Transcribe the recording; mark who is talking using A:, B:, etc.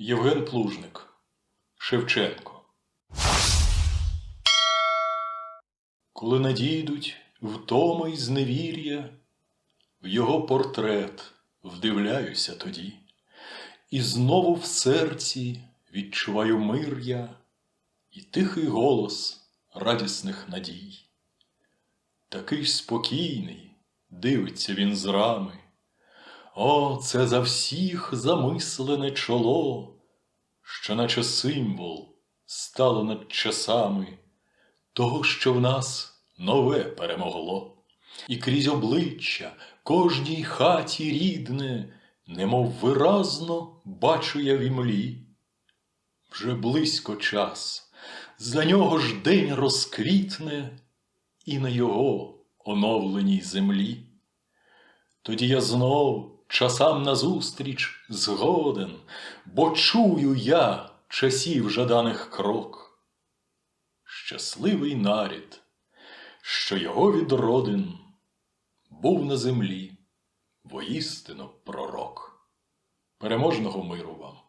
A: Євген Плужник Шевченко. Коли надійдуть втома й зневір'я, в його портрет вдивляюся тоді, і знову в серці відчуваю мир я і тихий голос радісних надій. Такий спокійний дивиться він з рами. О, це за всіх замислене чоло, що наче символ стало над часами того, що в нас нове перемогло, і крізь обличчя кожній хаті рідне, немов виразно бачу я в імлі. Вже близько час, за нього ж день розквітне, і на його оновленій землі. Тоді я знов часам назустріч згоден, бо чую я часів жаданих крок. Щасливий нарід, що його відродин був на землі воістину пророк. Переможного миру вам!